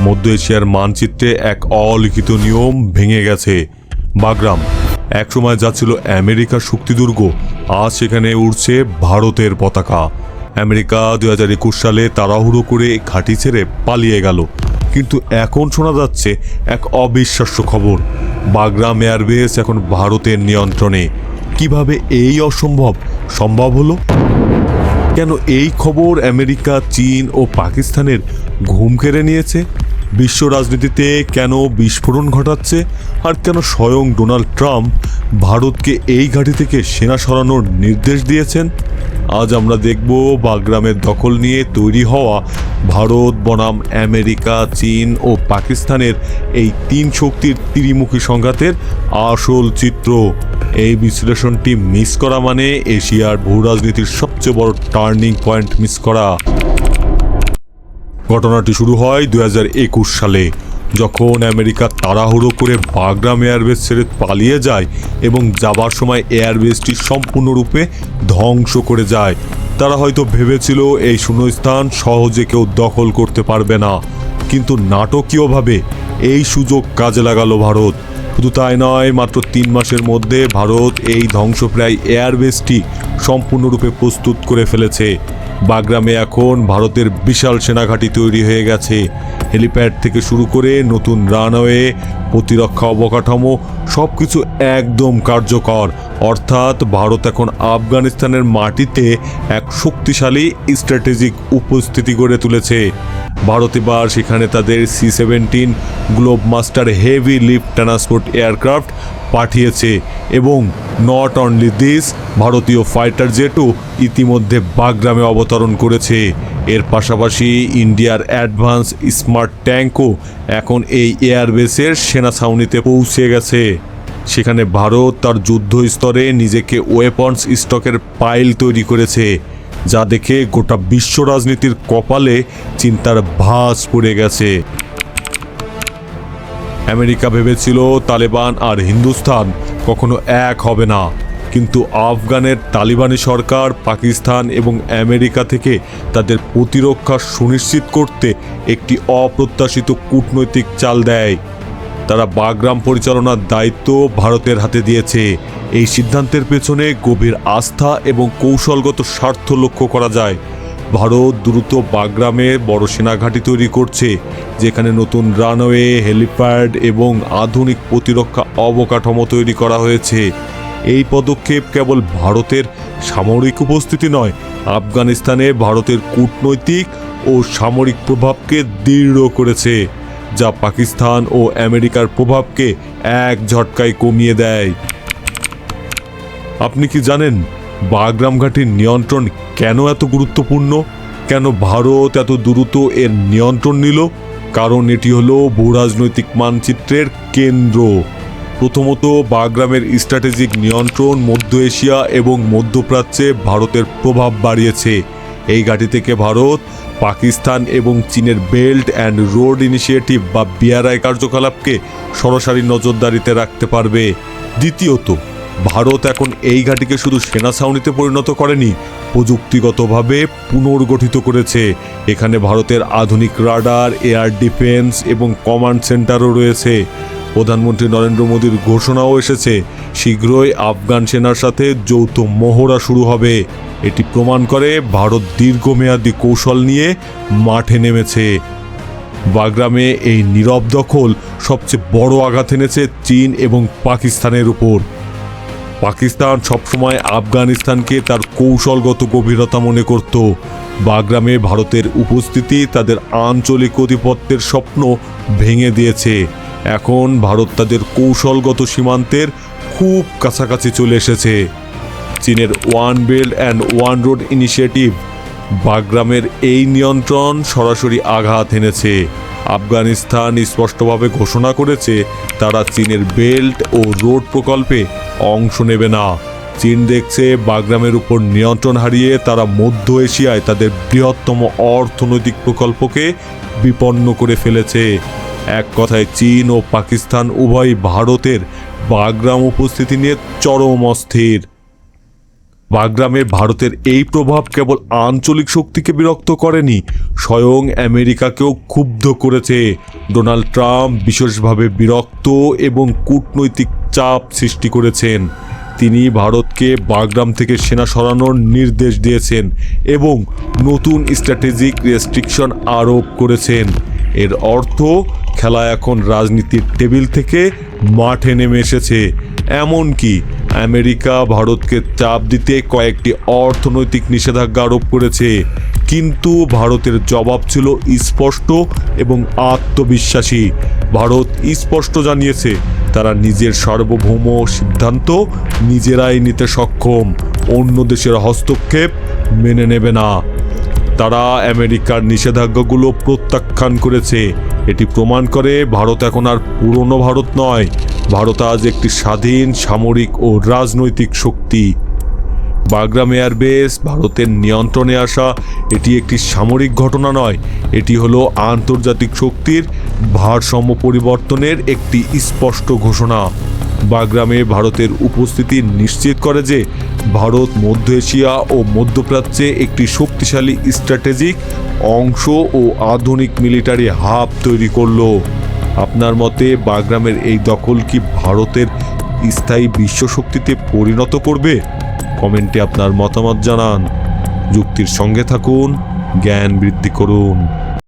মধ্য এশিয়ার মানচিত্রে এক অলিখিত নিয়ম ভেঙে গেছে। বাগরাম, একসময় যা ছিল আমেরিকার শক্তিদুর্গ, আজ সেখানে উড়ছে ভারতের পতাকা। আমেরিকা দু হাজার একুশ সালে তাড়াহুড়ো করে ঘাঁটি ছেড়ে পালিয়ে গেল। কিন্তু এখন শোনা যাচ্ছে এক অবিশ্বাস্য খবর। বাগরাম এয়ারবেস এখন ভারতের নিয়ন্ত্রণে। কীভাবে এই অসম্ভব সম্ভব হলো? কেন এই খবর আমেরিকা, চীন ও পাকিস্তানের ঘুম কেড়ে নিয়েছে? বিশ্ব রাজনীতিতে কেন বিস্ফোরণ ঘটাচ্ছে আর কেন স্বয়ং ডোনাল্ড ট্রাম্প ভারতকে এই ঘাঁটি থেকে সেনা সরানোর নির্দেশ দিয়েছেন? আজ আমরা দেখব বাগরামের দখল নিয়ে তৈরি হওয়া ভারত, বনাম, আমেরিকা, চীন ও পাকিস্তানের এই তিন শক্তির ত্রিমুখী সংঘাতের আসল চিত্র। এই বিশ্লেষণটি মিস করা মানে এশিয়ার ভূ রাজনীতির সবচেয়ে বড় টার্নিং পয়েন্ট মিস করা। ঘটনাটি শুরু হয় দু হাজার একুশ সালে। যখন আমেরিকা তাড়াহুড়ো করে বাগরাম এয়ারবেস ছেড়ে পালিয়ে যায় এবং যাবার সময় এয়ারবেসটি সম্পূর্ণরূপে ধ্বংস করে যায়। তারা হয়তো ভেবেছিল এই শূন্যস্থান সহজে কেউ দখল করতে পারবে না। কিন্তু নাটকীয়ভাবে এই সুযোগ কাজে লাগালো ভারত। শুধু তাই নয়, মাত্র তিন মাসের মধ্যে ভারত এই ধ্বংসপ্রায় এয়ারবেসটি সম্পূর্ণরূপে প্রস্তুত করে ফেলেছে। বাগরামে এখন ভারতের বিশাল সেনাঘাঁটি তৈরি হয়ে গেছে। হেলিপ্যাড থেকে শুরু করে নতুন রানওয়ে, প্রতিরক্ষা অবকাঠামো সব কিছু একদম কার্যকর। অর্থাৎ ভারত এখন আফগানিস্তানের মাটিতে এক শক্তিশালী স্ট্র্যাটেজিক উপস্থিতি গড়ে তুলেছে। ভারত এবার সেখানে তাদের C seventeen globe master heavy lift transport aircraft পাঠিয়েছে এবং নট অনলি দিস ভারতীয় ফাইটার জেটও ইতিমধ্যে বাগরামে অবতরণ করেছে। এর পাশাপাশি ইন্ডিয়ার অ্যাডভান্স স্মার্ট ট্যাঙ্কও এখন এই এয়ারবেসের সেনা ছাউনিতে পৌঁছে গেছে। সেখানে ভারত তার যুদ্ধ স্তরে নিজেকে ওয়েপন্স স্টকের পাইল তৈরি করেছে, যা দেখে গোটা বিশ্ব রাজনীতির কপালে চিন্তার ভাঁজ পড়ে গেছে। আমেরিকা ভেবেছিল তালেবান আর হিন্দুস্তান কখনো এক হবে না। কিন্তু আফগানের তালিবানি সরকার পাকিস্তান এবং আমেরিকা থেকে তাদের প্রতিরক্ষা সুনিশ্চিত করতে একটি অপ্রত্যাশিত কূটনৈতিক চাল দেয়। তারা বাগরাম পরিচালনার দায়িত্ব ভারতের হাতে দিয়েছে। এই সিদ্ধান্তের পেছনে গভীর আস্থা এবং কৌশলগত স্বার্থ লক্ষ্য করা যায়। ভারত দ্রুত বাগরামে বড় সেনাঘাঁটি তৈরি করছে, যেখানে নতুন রানওয়ে, হেলিপ্যাড এবং আধুনিক প্রতিরক্ষা অবকাঠামো তৈরি করা হয়েছে। এই পদক্ষেপ কেবল ভারতের সামরিক উপস্থিতি নয়, আফগানিস্তানে ভারতের কূটনৈতিক ও সামরিক প্রভাবকে দৃঢ় করেছে, যা পাকিস্তান ও আমেরিকার প্রভাবকে এক ঝটকায় কমিয়ে দেয়। আপনি কি জানেন বাগরাম ঘাটির নিয়ন্ত্রণ কেন এত গুরুত্বপূর্ণ? কেন ভারত এত দ্রুত এর নিয়ন্ত্রণ নিল? কারণ এটি হলো ভূরাজনৈতিক মানচিত্রের কেন্দ্র। প্রথমত, বাগরামের স্ট্র্যাটেজিক নিয়ন্ত্রণ মধ্য এশিয়া এবং মধ্যপ্রাচ্যে ভারতের প্রভাব বাড়িয়েছে। এই ঘাঁটি থেকে ভারত, পাকিস্তান এবং চীনের বেল্ট অ্যান্ড রোড ইনিশিয়েটিভ বা বিআরআই কার্যকলাপকে সরাসরি নজরদারিতে রাখতে পারবে। দ্বিতীয়ত ভারত এখন এই ঘাঁটিকে শুধু সেনা ছাউনিতে পরিণত করেনি, প্রযুক্তিগতভাবে পুনর্গঠিত করেছে। এখানে ভারতের আধুনিক রাডার, এয়ার ডিফেন্স এবং কমান্ড সেন্টারও রয়েছে। প্রধানমন্ত্রী নরেন্দ্র মোদীর ঘোষণাও এসেছে, শীঘ্রই আফগান সেনার সাথে যৌথ মহড়া শুরু হবে। এটি প্রমাণ করে ভারত দীর্ঘমেয়াদী কৌশল নিয়ে মাঠে নেমেছে। বাগরামে এই নীরব দখল সবচেয়ে বড় আঘাত এনেছে চীন এবং পাকিস্তানের উপর। পাকিস্তান সবসময় আফগানিস্তানকে তার কৌশলগত গভীরতা মনে করত। বাগরামে ভারতের উপস্থিতি তাদের আঞ্চলিক আধিপত্যের স্বপ্ন ভেঙে দিয়েছে। এখন ভারত তাদের কৌশলগত সীমান্তের খুব কাছাকাছি চলে এসেছে। চীনের one belt and one road initiative বাগরামের এই নিয়ন্ত্রণ সরাসরি আঘাত এনেছে। আফগানিস্তান স্পষ্টভাবে ঘোষণা করেছে, তারা চীনের বেল্ট ও রোড প্রকল্পে অংশ নেবে না। চীন দেখছে বাগরামের উপর নিয়ন্ত্রণ হারিয়ে তারা মধ্য এশিয়ায় তাদের বৃহত্তম অর্থনৈতিক প্রকল্পকে বিপন্ন করে ফেলেছে। এক কথায় চীন ও পাকিস্তান উভয় ভারতের বাগরাম উপস্থিতি নিয়ে চরম অস্থির। বাগরামে ভারতের এই প্রভাব কেবল আঞ্চলিক শক্তিকে বিরক্ত করেনি, স্বয়ং আমেরিকাকেও ক্ষুব্ধ করেছে। ডোনাল্ড ট্রাম্প বিশেষভাবে বিরক্ত এবং কূটনৈতিক চাপ সৃষ্টি করেছেন। তিনি ভারতকে বাগরাম থেকে সেনা সরানোর নির্দেশ দিয়েছেন এবং নতুন স্ট্র্যাটেজিক রেস্ট্রিকশন আরোপ করেছেন। এর অর্থ, খেলা এখন রাজনীতির টেবিল থেকে মাঠে নেমে এসেছে। এমনকি আমেরিকা ভারতকে চাপ দিতে কয়েকটি অর্থনৈতিক নিষেধাজ্ঞা আরোপ করেছে। কিন্তু ভারতের জবাব ছিল স্পষ্ট এবং আত্মবিশ্বাসী। ভারত স্পষ্ট জানিয়েছে, তারা নিজের সার্বভৌম সিদ্ধান্ত নিজেরাই নিতে সক্ষম। অন্য দেশের হস্তক্ষেপ মেনে নেবে না। তারা আমেরিকার নিষেধাজ্ঞাগুলো প্রত্যাখ্যান করেছে। এটি প্রমাণ করে ভারত এখন আর পুরনো ভারত নয়। ভারত আজ একটি স্বাধীন, সামরিক ও রাজনৈতিক শক্তি। বাগরাম এয়ারবেস ভারতের নিয়ন্ত্রণে আসা, এটি একটি সামরিক ঘটনা নয়, এটি হলো আন্তর্জাতিক শক্তির ভারসাম্য পরিবর্তনের একটি স্পষ্ট ঘোষণা। বাগরামে ভারতের উপস্থিতি নিশ্চিত করে যে, ভারত মধ্য এশিয়া ও মধ্যপ্রাচ্যে একটি শক্তিশালী স্ট্র্যাটেজিক অংশ ও আধুনিক মিলিটারি হাব তৈরি করল। আপনার মতে, বাগরামের এই দখল কি ভারতের স্থায়ী বিশ্বশক্তিতে পরিণত করবে? কমেন্টে আপনার মতামত জানান। যুক্তির সঙ্গে থাকুন জ্ঞান বৃদ্ধি করুন।